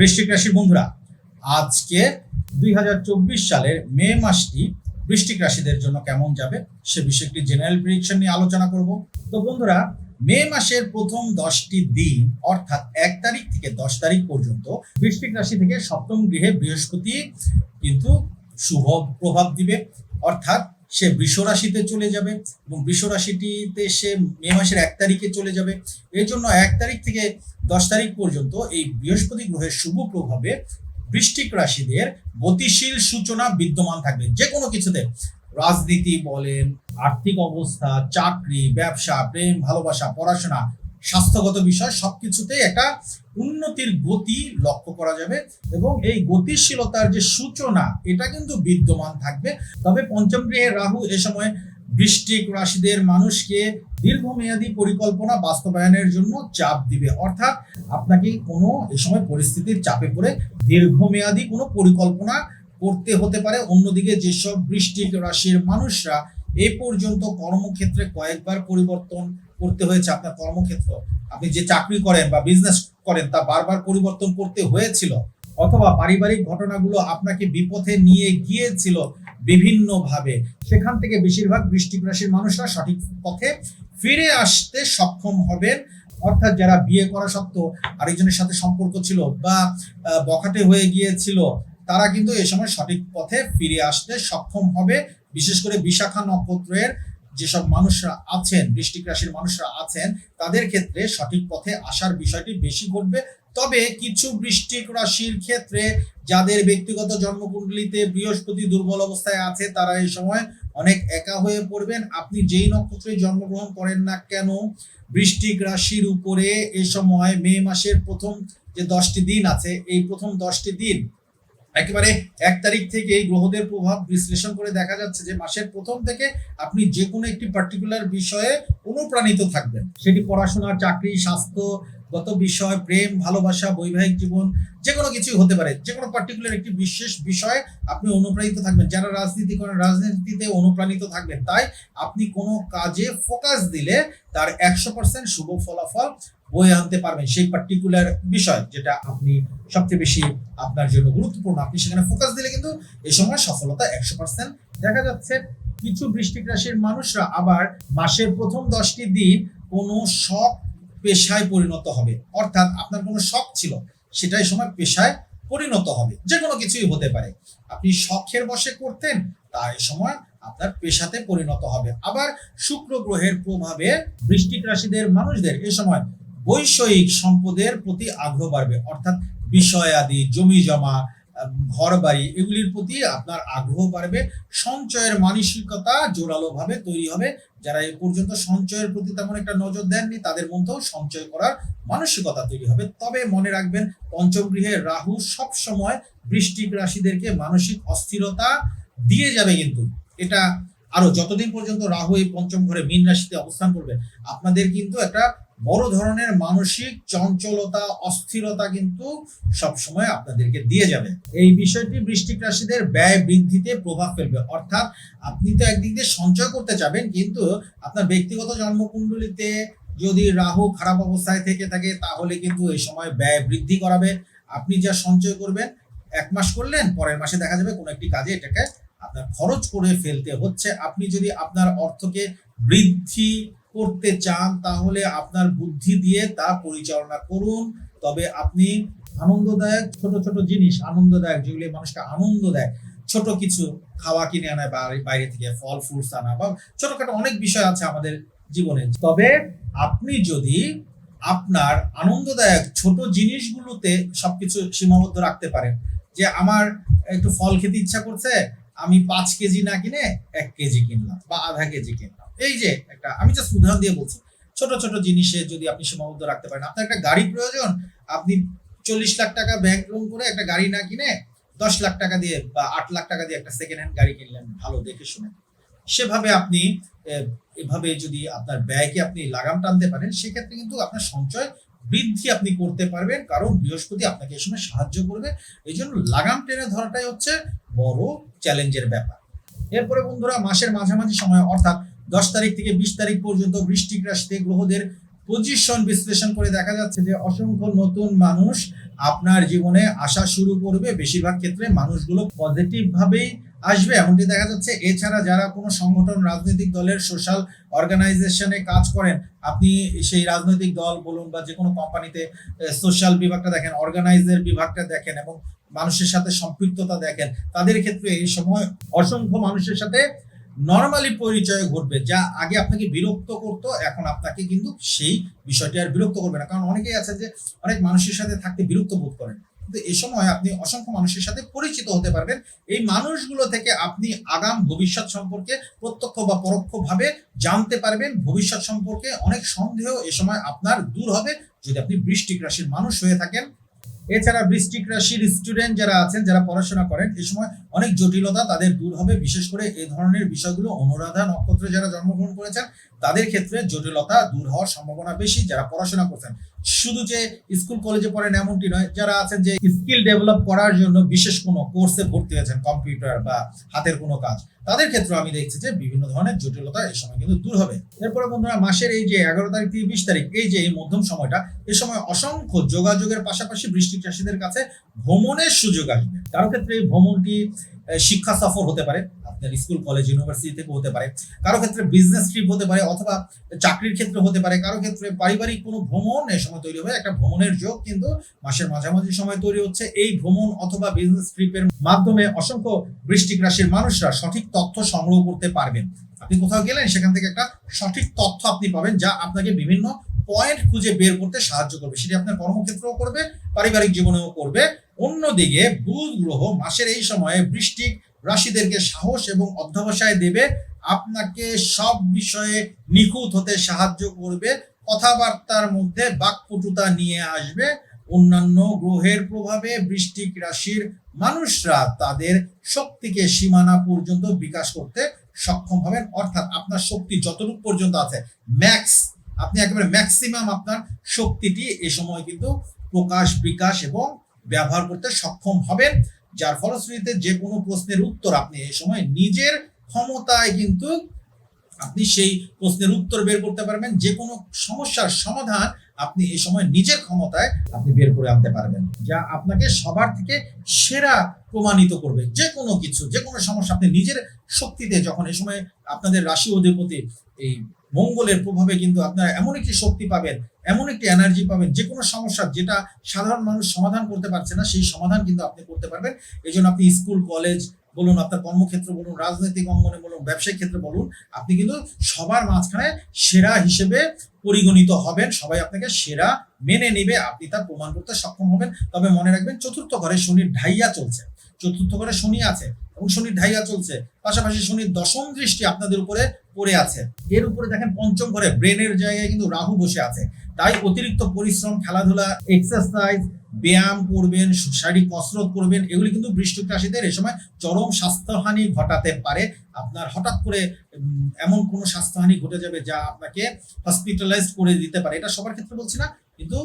বৃশ্চিক রাশির বন্ধুরা, আজকে দুই হাজার চব্বিশ সালের মে মাসটি বৃশ্চিক রাশিদের জন্য কেমন যাবে সে বিষয়ে একটি জেনারেল প্রিডিকশন নিয়ে আলোচনা করব। তো বন্ধুরা, মে মাসের প্রথম দশটি দিন, অর্থাৎ এক তারিখ থেকে দশ তারিখ পর্যন্ত বৃশ্চিক রাশি থেকে সপ্তম গৃহে বৃহস্পতি কিন্তু শুভ প্রভাব দিবে। অর্থাৎ সে বৃষরাশিতে চলে যাবে এবং বৃষরাশিটিতে সে মে মাসের এক তারিখে চলে যাবে। এর জন্য এক তারিখ থেকে দশ তারিখ পর্যন্ত এই বৃহস্পতি গ্রহের শুভ প্রভাবে বৃষ্টিক রাশিদের গতিশীল সূচনা বিদ্যমান থাকবে। যে কোনো কিছুতে রাজনীতি বলেন, আর্থিক অবস্থা, চাকরি, ব্যবসা, প্রেম, ভালোবাসা, পড়াশোনা স্বাস্থ্যগত বিষয়, সবকিছুতেই একটা উন্নতির গতি লক্ষ্য করা যাবে এবং এই গতিশীলতার যে সূচনা, এটা কিন্তু বিদ্যমান থাকবে। তবে পঞ্চম গৃহে রাহু এ সময় বৃষ্টিক রাশিদের মানুষকে দীর্ঘমেয়াদী পরিকল্পনা বাস্তবায়নের জন্য চাপ দিবে। অর্থাৎ আপনাকে কোনো এ সময় পরিস্থিতির চাপে পড়ে দীর্ঘমেয়াদী কোনো পরিকল্পনা করতে হতে পারে। অন্যদিকে যেসব বৃষ্টিক রাশির মানুষরা এ পর্যন্ত কর্মক্ষেত্রে কয়েকবার পরিবর্তন করতে হয়েছে আপনার কর্মক্ষেত্র। আপনি যে চাকরি করেন বা বিজনেস করেন তা বারবার পরিবর্তন করতে হয়েছিল অথবা পারিবারিক ঘটনাগুলো আপনাকে বিপথে নিয়ে গিয়েছিল বিভিন্নভাবে। সেখান থেকে বেশিরভাগ বৃষ্টিক রাশির মানুষরা সঠিক পথে ফিরে আসতে সক্ষম হবেন। অর্থাৎ যারা বিয়ে করা সত্ত্বেও আরেকজনের সাথে সম্পর্ক ছিল বা বখাটে হয়ে গিয়েছিল, তারা কিন্তু এ সময় সঠিক পথে ফিরে আসতে সক্ষম হবে। বিশেষ করে বিশাখা নক্ষত্রের যেসব মানুষরা আছেন, বৃষ্টিক রাশির মানুষরা আছেন, তাদের ক্ষেত্রে সঠিক পথে আসার বিষয়টি বেশি ঘটবে। তবে কিছু বৃষ্টিক রাশির ক্ষেত্রে যাদের ব্যক্তিগত জন্মকুণ্ডলিতে বৃহস্পতি দুর্বল অবস্থায় আছে, তারা এই সময় অনেক একা হয়ে পড়বেন। আপনি যেই নক্ষত্রে জন্মগ্রহণ করেন না কেন, বৃষ্টিক রাশির উপরে এ সময় মে মাসের প্রথম যে দশটি দিন আছে, এই প্রথম দশটি দিন একেবারে এক তারিখ থেকে এই গ্রহদের প্রভাব বিশ্লেষণ করে দেখা যাচ্ছে যে মাসের প্রথম থেকে আপনি যে কোনো একটি পার্টিকুলার বিষয়ে অনুপ্রাণিত থাকবেন। সেটি পড়াশোনা, চাকরি স্বাস্থ্যগত বিষয়, প্রেম, ভালোবাসা, বৈবাহিক জীবন, যে কোনো কিছুই হতে পারে। যে কোনো পার্টিকুলার একটি বিশেষ বিষয়ে আপনি অনুপ্রাণিত থাকবেন। যারা রাজনীতি করেন, রাজনীতিতে অনুপ্রাণিত থাকবেন। তাই আপনি কোনো কাজে ফোকাস দিলে তার একশো পার্সেন্ট শুভ ফলাফল বয়ে আনতে পারবেন সেই পার্টিকুলার বিষয় যেটা আপনি সবচেয়ে বেশি আপনার জন্য গুরুত্বপূর্ণ। আপনি সেখানে ফোকাস দিলে কিন্তু এই সময় সফলতা একশো পার্সেন্ট দেখা যাচ্ছে। কিছু বৃষ্টিক রাশির মানুষরা আবার মাসের প্রথম দশটি দিন কোনো শখ পেশায় পরিণত হবে। অর্থাৎ আপনার কোনো শখ ছিল সেটা এই সময় পেশায় পরিণত হবে। যে কোনো কিছুই হতে পারে। আপনি শখের বসে করতেন তা এই সময় আপনার পেশাতে পরিণত হবে। আবার শুক্র গ্রহের প্রভাবে বৃষ্টিক রাশিদের মানুষদের এ সময় বৈষয়িক সম্পদের প্রতি আগ্রহ বাড়বে। অর্থাৎ বিষয় আদি, জমি জমা ঘর বাড়ি এগুলির প্রতি আপনার আগ্রহ বাড়বে। সঞ্চয়ের মানসিকতা জোরালোভাবে তৈরি হবে। যারা এ পর্যন্ত সঞ্চয়ের প্রতি তেমন একটা নজর দেননি, তাদের মধ্যেও সঞ্চয় করার মানসিকতা তৈরি হবে। তবে মনে রাখবেন পঞ্চম গৃহে রাহু সব সময় বৃষ্টিক রাশিদেরকে মানসিক অস্থিরতা দিয়ে যাবে কিন্তু। এটা আরও যতদিন পর্যন্ত রাহু এই পঞ্চম ঘরে মীন রাশিতে অবস্থান করবে, আপনাদের কিন্তু একটা বড় ধরনের মানসিক চঞ্চলতা, অস্থিরতা কিন্তু সব সময় আপনাদেরকে দিয়ে যাবে। এই বিষয়টি বৃষ্টিক রাশিদের ব্যয় বৃদ্ধিতে প্রভাব ফেলবে। অর্থাৎ আপনি তো একদিক দিয়ে সঞ্চয় করতে চাবেন কিন্তু আপনার ব্যক্তিগত জন্মকুণ্ডলিতে যদি রাহু খারাপ অবস্থায় থেকে থাকে, তাহলে কিন্তু এই সময় ব্যয় বৃদ্ধি করাবে। আপনি যা সঞ্চয় করবেন, এক মাস করলেন, পরের মাসে দেখা যাবে কোনো একটি কাজে এটাকে আপনার খরচ করে ফেলতে হচ্ছে। আপনি যদি আপনার অর্থকে বৃদ্ধি করতে চান, তাহলে আপনার বুদ্ধি দিয়ে তা পরিচালনা করুন। তবে আপনি আনন্দদায়ক ছোট ছোট জিনিস, আনন্দদায়ক যেগুলি মানুষকে আনন্দ দেয়, ছোট কিছু খাওয়া কিনে আনা বাইরে থেকে ফল ফ্রুটস আনা বা ছোটখাটো অনেক বিষয় আছে আমাদের জীবনে। তবে আপনি যদি আপনার আনন্দদায়ক ছোট জিনিসগুলোতে সবকিছু সীমাবদ্ধ রাখতে পারেন, যে আমার একটু ফল খেতে ইচ্ছা করছে, আমি পাঁচ কেজি না কিনে এক কেজি কিনলাম বা আধা কেজি কিনলাম। এই যে একটা, আমি জাস্ট উদাহরণ দিয়ে বলছি। ছোট ছোট জিনিসে যদি আপনি সীমাবদ্ধ রাখতে পারেন, আপনার একটা গাড়ি প্রয়োজন, আপনি চল্লিশ লাখ টাকা ব্যাংক লোন করে একটা গাড়ি না কিনে দশ লাখ টাকা দিয়ে বা আট লাখ টাকা দিয়ে একটা সেকেন্ড হ্যান্ড গাড়ি কিনলেন, ভালো দেখে শুনে। সেভাবে আপনি এভাবে যদি আপনার ব্যয়কে আপনি লাগাম টানতে পারেন, সেক্ষেত্রে কিন্তু আপনার সঞ্চয় বৃদ্ধি আপনি করতে পারবেন, কারণ বৃহস্পতি আপনাকে এই সময় সাহায্য করবে। এই জন্য লাগাম টেনে ধরাটাই হচ্ছে বড় চ্যালেঞ্জের ব্যাপার। এরপরে বন্ধুরা, মাসের মাঝামাঝি সময়, অর্থাৎ দশ তারিখ থেকে বিশ তারিখ পর্যন্ত বৃষ্টিক রাশিতে গ্রহদের পজিশন বিশ্লেষণ করে দেখা যাচ্ছে যে অসংখ্য নতুন মানুষ আপনার জীবনে আসা শুরু করবে। বেশিরভাগ ক্ষেত্রে মানুষগুলো পজিটিভ ভাবেই আসবে। এমনটি দেখা যাচ্ছে। এছাড়া যারা কোনো সংগঠন, রাজনৈতিক দলের সোশ্যাল অর্গানাইজেশনে কাজ করেন, আপনি সেই রাজনৈতিক দল বলুন বা যে কোনো কোম্পানিতে সোশ্যাল বিভাগটা দেখেন অর্গানাইজের বিভাগটা দেখেন এবং মানুষের সাথে সম্পৃক্ততা দেখেন, তাদের ক্ষেত্রে এই সময় অসংখ্য মানুষের সাথে নর্মালি পরিচয় ঘটবে। যা আগে আপনাকে বিরক্ত করতো, এখন আপনাকে কিন্তু সেই বিষয়টি আর বিরক্ত করবে না। কারণ অনেকেই আছে যে অনেক মানুষের সাথে থাকতে বিরক্ত বোধ করেন। কিন্তু এই সময় আপনি অসংখ্য মানুষের সাথে পরিচিত হতে পারবেন। এই মানুষগুলো থেকে আপনি আগাম ভবিষ্যৎ সম্পর্কে প্রত্যক্ষ বা পরোক্ষভাবে জানতে পারবেন। ভবিষ্যৎ সম্পর্কে অনেক সন্দেহ এ সময় আপনার দূর হবে। যদি আপনি বৃষ্টিক রাশির মানুষ হয়ে থাকেন এছাড়া বৃষ্টিক রাশির স্টুডেন্ট যারা আছেন, যারা পড়াশোনা করেন এই সময় অনেক জটিলতা তাদের দূর হবে। বিশেষ করে এই ধরনের বিষয়গুলো অনুরাধা নক্ষত্রে যারা জন্মগ্রহণ করেছেন, তাদের ক্ষেত্রে জটিলতা দূর হওয়ার সম্ভাবনা বেশি। যারা পড়াশোনা করছেন শুধু যে স্কুল, কলেজে পড়েন এমনটি নয়, যারা আছেন যে স্কিল ডেভেলপ করার জন্য বিশেষ কোনো কোর্সে ভর্তি হয়েছেন, কম্পিউটার বা হাতের কোনো কাজ। তাদের ক্ষেত্রে আমি দেখছি যে বিভিন্ন ধরনের জটিলতা এই সময় কিন্তু দূর হবে। এরপরে বন্ধুরা, মাসের এই যে এগারো তারিখ থেকে বিশ তারিখ, এই যে এই মধ্যম সময়টা এই সময় অসংখ্য যোগাযোগের পাশাপাশি বৃষ্টি চাষীদের কাছে ভ্রমণের সুযোগ আসবে। কারও ক্ষেত্রে এই ভ্রমণটি শিক্ষা সফর হতে পারে, আপনার স্কুল, কলেজ ইউনিভার্সিটি থেকে হতে পারে। কারও ক্ষেত্রে বিজনেস ট্রিপ হতে পারে অথবা চাকরির ক্ষেত্রে হতে পারে। কারও ক্ষেত্রে পারিবারিক কোনো ভ্রমণ এই সময় তৈরি হবে একটা ভ্রমণের যোগ কিন্তু মাসের মাঝামাঝি সময় তৈরি হচ্ছে। এই ভ্রমণ অথবা বিজনেস ট্রিপের মাধ্যমে অসংখ্য বৃষ্টিক রাশির মানুষরা সঠিক তথ্য সংগ্রহ করতে পারবেন। আপনি কোথাও গেলেন, সেখান থেকে একটা সঠিক তথ্য আপনি পাবেন যা আপনাকে বিভিন্ন পয়েন্ট খুঁজে বের করতে সাহায্য করবে। সেটি আপনার কর্মক্ষেত্রেও করবে, পারিবারিক জীবনেও করবে। অন্যদিকে বুধ গ্রহ মাসের এই সময়ে বৃষ্টিক রাশিদেরকে সাহস এবং অধ্যবসায় দেবে। আপনাকে সব বিষয়ে নিখুঁত হতে সাহায্য করবে। কথাবার্তার মধ্যে বাকপটুতা নিয়ে আসবে। অন্যান্য গ্রহের প্রভাবে বৃষ্টিক রাশির মানুষরা তাদের শক্তিকে সীমানা পর্যন্ত বিকাশ করতে সক্ষম হবেন। অর্থাৎ আপনার শক্তি যতটুকু পর্যন্ত আছে, ম্যাক্স, আপনি একেবারে ম্যাক্সিমাম আপনার শক্তিটি এ সময় কিন্তু প্রকাশ, বিকাশ এবং ব্যবহার করতে সক্ষম হবেন, যার ফলশ্রুতিতে যে কোনো প্রশ্নের উত্তর আপনি এই সময় নিজের ক্ষমতায় কিন্তু আপনি সেই প্রশ্নের উত্তর বের করতে পারবেন, যে কোনো সমস্যার সমাধান আপনি এই সময় নিজের ক্ষমতায় আপনি বের করে আনতে পারবেন, যা আপনাকে সবার থেকে সেরা প্রমাণিত করবে। যে কোনো কিছু, যে কোনো সমস্যা আপনি নিজের শক্তিতে যখন এই সময় আপনাদের রাশি অধিপতি এই মঙ্গলের প্রভাবে কিন্তু আপনারা এমন একটি শক্তি পাবেন এমন একটি এনার্জি পাবেন যে কোনো সমস্যা যেটা সাধারণ মানুষ সমাধান করতে পারছে না, সেই সমাধান কিন্তু আপনি করতে পারবেন। এই জন্য আপনি স্কুল কলেজ বলুন, আপনার কর্মক্ষেত্র বলুন, রাজনৈতিক অঙ্গনে বলুন, ব্যবসায়িক ক্ষেত্রে বলুন, আপনি কিন্তু সবার মাঝখানে সেরা হিসেবে পরিগণিত হবেন। সবাই আপনাকে সেরা মেনে নেবে, আপনি তা প্রমাণ করতে সক্ষম হবেন। তবে মনে রাখবেন, চতুর্থ ঘরে শনির ঢাইয়া চলছে। চতুর্থ ঘরে শনি আছে এবং শনির ঢাইয়া চলছে। পাশাপাশি শনির দশম দৃষ্টি আপনাদের উপরে পড়ে আছে। এর উপরে দেখেন, পঞ্চম ঘরে ব্রেনের জায়গায় কিন্তু রাহু বসে আছে। তাই অতিরিক্ত পরিশ্রম, খেলাধুলা এক্সারসাইজ ব্যায়াম করবেন, শারীরিক কসরত করবেন, এগুলি কিন্তু বৃষ্টিক রাশিদের এই সময় চরম স্বাস্থ্যহানি ঘটাতে পারে। আপনার হঠাৎ করে এমন কোনো স্বাস্থ্যহানি ঘটে যাবে যা আপনাকে হসপিটালাইজ করে দিতে পারে। এটা সবার ক্ষেত্রে বলছি না, কিন্তু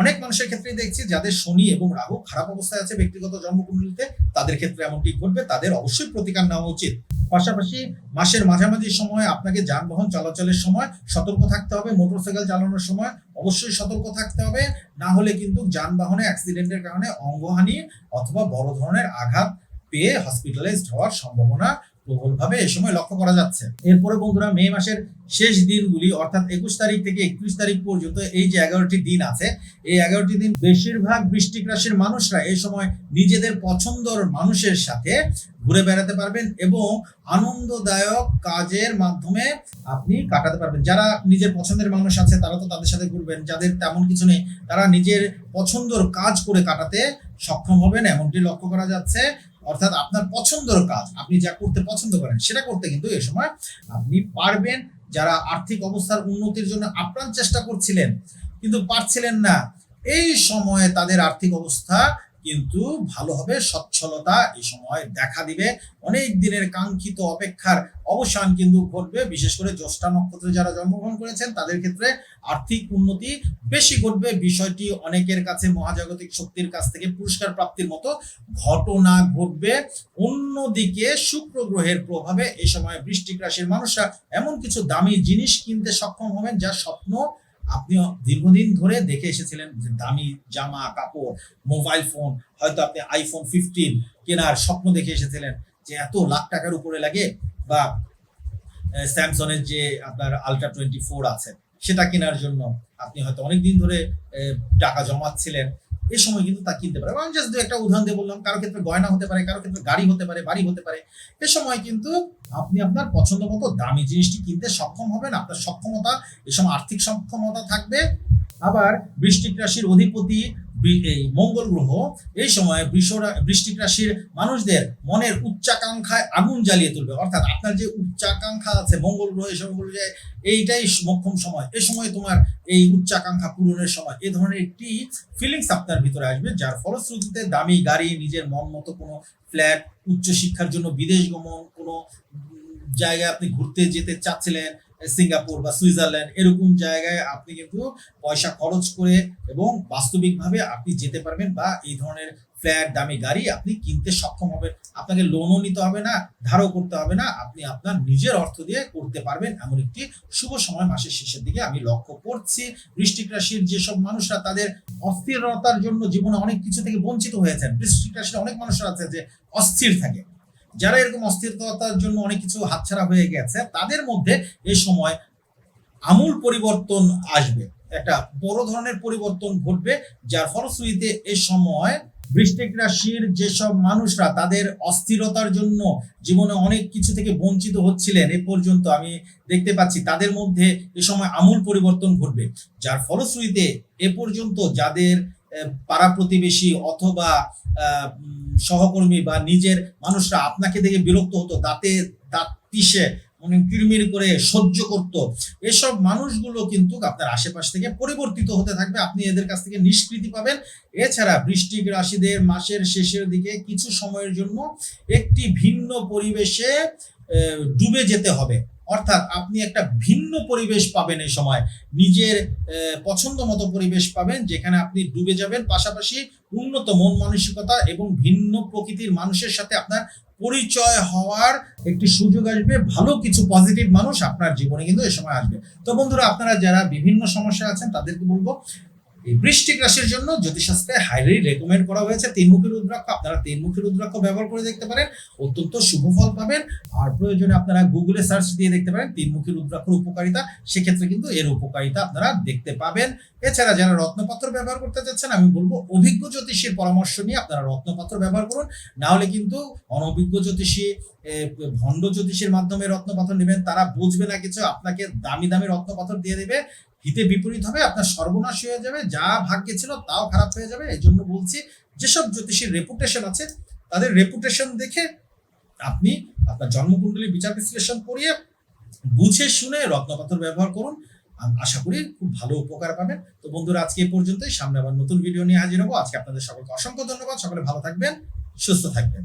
অনেক মানুষের ক্ষেত্রেই দেখছি যাদের শনি এবং রাহু খারাপ অবস্থায় আছে ব্যক্তিগত জন্মকুণ্ডলিতে, তাদের ক্ষেত্রে এমনটি ঘটবে। তাদের অবশ্যই প্রতিকার নেওয়া উচিত। পাশাপাশি মাসের মাঝামাঝি সময় আপনাকে যানবাহন চলাচলের সময় সতর্ক থাকতে হবে, মোটরসাইকেল চালানোর সময় অবশ্যই সতর্ক থাকতে হবে। না হলে কিন্তু যানবাহনে অ্যাক্সিডেন্টের কারণে অঙ্গহানি অথবা বড় ধরনের আঘাত পেয়ে হসপিটালাইজড হওয়ার সম্ভাবনা প্রবলভাবে এই সময় লক্ষ্য করা যাচ্ছে। এরপরে বন্ধুরা, মে মাসের শেষ দিনগুলি, অর্থাৎ একুশ তারিখ থেকে একত্রিশ তারিখ পর্যন্ত এই যে এগারোটি দিন আছে, এই এগারোটি দিন বেশিরভাগ বৃষ্টিক রাশির মানুষরা এই সময় নিজেদের পছন্দর মানুষের সাথে ঘুরে বেড়াতে পারবেন এবং আনন্দদায়ক কাজের মাধ্যমে আপনি কাটাতে পারবেন। যারা নিজের পছন্দের মানুষ আছে, তারা তো তাদের সাথে ঘুরবেন। যাদের তেমন কিছু নেই, তারা নিজের পছন্দর কাজ করে কাটাতে সক্ষম হবেন, এমনটি লক্ষ্য করা যাচ্ছে। অর্থাৎ আপনার পছন্দর কাজ, আপনি যা করতে পছন্দ করেন, সেটা করতে কিন্তু এ সময় আপনি পারবেন। যারা আর্থিক অবস্থার উন্নতির জন্য আপ্রাণ চেষ্টা করছিলেন, কিন্তু পারছিলেন না, এই সময়ে তাদের আর্থিক অবস্থা কিন্তু ভালো হবে, সচ্ছলতা এই সময় দেখা দিবে। অনেক দিনের কাঙ্ক্ষিত অপেক্ষার অবসান কিন্তু ঘটবে। বিশেষ করে জ্যেষ্ঠা নক্ষত্রে যারা জন্মগ্রহণ করেছেন, তাদের ক্ষেত্রে আর্থিক উন্নতি বেশি ঘটবে। বিষয়টি অনেকের কাছে মহাজাগতিক শক্তির কাছ থেকে পুরস্কার প্রাপ্তির মতো ঘটনা ঘটবে। অন্যদিকে শুক্র গ্রহের প্রভাবে এই সময় বৃষ্টিক রাশির মানুষরা এমন কিছু দামি জিনিস কিনতে সক্ষম হবেন, যা স্বপ্ন আপনি দীর্ঘদিন ধরে দেখে এসেছিলেন যে দামি জামা, কাপড় মোবাইল ফোন হয়তো আপনি আইফোন ফিফটিন কেনার স্বপ্ন দেখে এসেছিলেন যে এত লাখ টাকার উপরে লাগে বা স্যামসংয়ের যে আপনার আলট্রা টোয়েন্টি ফোর আছে, সেটা কেনার জন্য আপনি হয়তো অনেক দিন ধরে টাকা জমাচ্ছিলেন। এই সময় কিন্তু তা কিনতে পারে। আমি জাস্ট একটা উদাহরণ দিয়ে বললাম, কারও ক্ষেত্রে গয়না হতে পারে, কারও ক্ষেত্রে গাড়ি হতে পারে, বাড়ি হতে পারে। এ সময় কিন্তু আপনি আপনার পছন্দ মতো দামি জিনিসটি কিনতে সক্ষম হবেন, আপনার সক্ষমতা, এ সময় আর্থিক সক্ষমতা থাকবে। আবার বৃষ্টিক রাশির অধিপতি এই মঙ্গল গ্রহ এই সময় বৃষ্টিক রাশির মানুষদের মনের উচ্চাকাঙ্ক্ষায় আগুন জ্বালিয়ে তুলবে। অর্থাৎ আপনার যে উচ্চাকাঙ্ক্ষা আছে মঙ্গল গ্রহ, এই সময় এইটাই মক্ষম সময়। এই সময় তোমার এই উচ্চাকাঙ্ক্ষা পূরণের সময়। এই ধরনের একটি ফিলিংস আপনার ভিতরে আসবে, যার ফলশ্রুতিতে দামি গাড়ি, নিজের মন মতো কোনো ফ্ল্যাট উচ্চশিক্ষার জন্য বিদেশ গমন, কোনো জায়গায় আপনি ঘুরতে যেতে চাচ্ছিলেন সিঙ্গাপুর বা সুইজারল্যান্ড, এরকম জায়গায় আপনি কিন্তু পয়সা খরচ করে এবং বাস্তবিকভাবে আপনি যেতে পারবেন বা এই ধরনের ফ্ল্যাট, দামি গাড়ি আপনি কিনতে সক্ষম হবেন। আপনাকে লোনও নিতে হবে না, ধারও করতে হবে না, আপনি আপনার নিজের অর্থ দিয়ে করতে পারবেন এমন একটি শুভ সময় মাসের শেষের দিকে আমি লক্ষ্য করছি। বৃষ্টিক রাশির যেসব মানুষরা তাদের অস্থিরতার জন্য জীবনে অনেক কিছু থেকে বঞ্চিত হয়েছেন, বৃষ্টিক রাশির অনেক মানুষরা আছে যে অস্থির থাকে। যারা এরকম অস্থিরতার জন্য অনেক কিছু হাতছাড়া হয়ে গেছে, তাদের মধ্যে এই সময় আমূল পরিবর্তন আসবে। একটা বড় ধরনের পরিবর্তন ঘটবে, যার ফলশ্রুতিতে এ সময় বৃষ্টিক রাশির যেসব মানুষরা তাদের অস্থিরতার জন্য জীবনে অনেক কিছু থেকে বঞ্চিত হচ্ছিলেন, এ পর্যন্ত আমি দেখতে পাচ্ছি তাদের মধ্যে এ সময় আমূল পরিবর্তন ঘটবে। যার ফলশ্রুতিতে এ পর্যন্ত যাদের পাড়া প্রতিবেশী অথবা সহকর্মী বা নিজের মানুষরা আপনাকে দেখে বিরক্ত হতো, দাঁতে দাঁত পিষে মানে কিরমির করে সহ্য করত। এসব মানুষগুলো কিন্তু আপনার আশেপাশ থেকে পরিবর্তিত হতে থাকবে। আপনি এদের কাছ থেকে নিষ্কৃতি পাবেন। এছাড়া বৃষ্টিক রাশিদের মাসের শেষের দিকে কিছু সময়ের জন্য একটি ভিন্ন পরিবেশে ডুবে যেতে হবে। অর্থাৎ আপনি একটা ভিন্ন পরিবেশ পাবেন এই সময়। নিজের পছন্দ মতো পরিবেশ পাবেন যেখানে আপনি ডুবে যাবেন। পাশাপাশি উন্নত মন মানসিকতা এবং ভিন্ন প্রকৃতির মানুষের সাথে আপনার পরিচয় হওয়ার একটি সুযোগ আসবে। ভালো কিছু পজিটিভ মানুষ আপনার জীবনে কিন্তু এ সময় আসবে। তো বন্ধুরা, আপনারা যারা বিভিন্ন সমস্যা আছেন তাদেরকে বলব এই বৃষ্টিক রাশির জন্য জ্যোতিষশাস্ত্রে হাইলি রেকমেন্ড করা হয়েছে। তিনমুখী রুদ্রাক্ষ আপনারা তিনমুখী রুদ্রাক্ষ ব্যবহার করে দেখতে পারেন। অত্যন্ত শুভ ফল পাবেন। আর প্রয়োজনে আপনারা গুগলে সার্চ দিয়ে দেখতে পারেন তিনমুখী রুদ্রাক্ষর উপকারিতা। সেক্ষেত্রে কিন্তু এর উপকারিতা আপনারা দেখতে পাবেন। এছাড়া যারা রত্নপাত্র ব্যবহার করতে চাচ্ছেন, আমি বলব অভিজ্ঞ জ্যোতিষীর পরামর্শ নিয়ে আপনারা রত্নপাত্র ব্যবহার করুন। না হলে কিন্তু অনভিজ্ঞ জ্যোতিষী ভণ্ড জ্যোতিষীর মাধ্যমে রত্নপাথর নেবেন। তারা বুঝবে না কিছু, আপনাকে দামি দামি রত্নপাথর দিয়ে দেবে। হিতে বিপরীত হবে, আপনার সর্বনাশ হয়ে যাবে, যা ভাগ্যে ছিল তাও খারাপ হয়ে যাবে। এই জন্য বলছি, যেসব জ্যোতিষীর রেপুটেশন আছে, তাদের রেপুটেশন দেখে আপনি আপনার জন্মকুণ্ডলী বিচার বিশ্লেষণ করিয়ে বুঝে শুনে রত্নপাথর ব্যবহার করুন। আশা করি খুব ভালো উপকার পাবেন। তো বন্ধুরা, আজকে এই পর্যন্তই। সামনে আবার নতুন ভিডিও নিয়ে হাজির হব। আজকে আপনাদের সকলকে অসংখ্য ধন্যবাদ। সকলে ভালো থাকবেন, সুস্থ থাকবেন।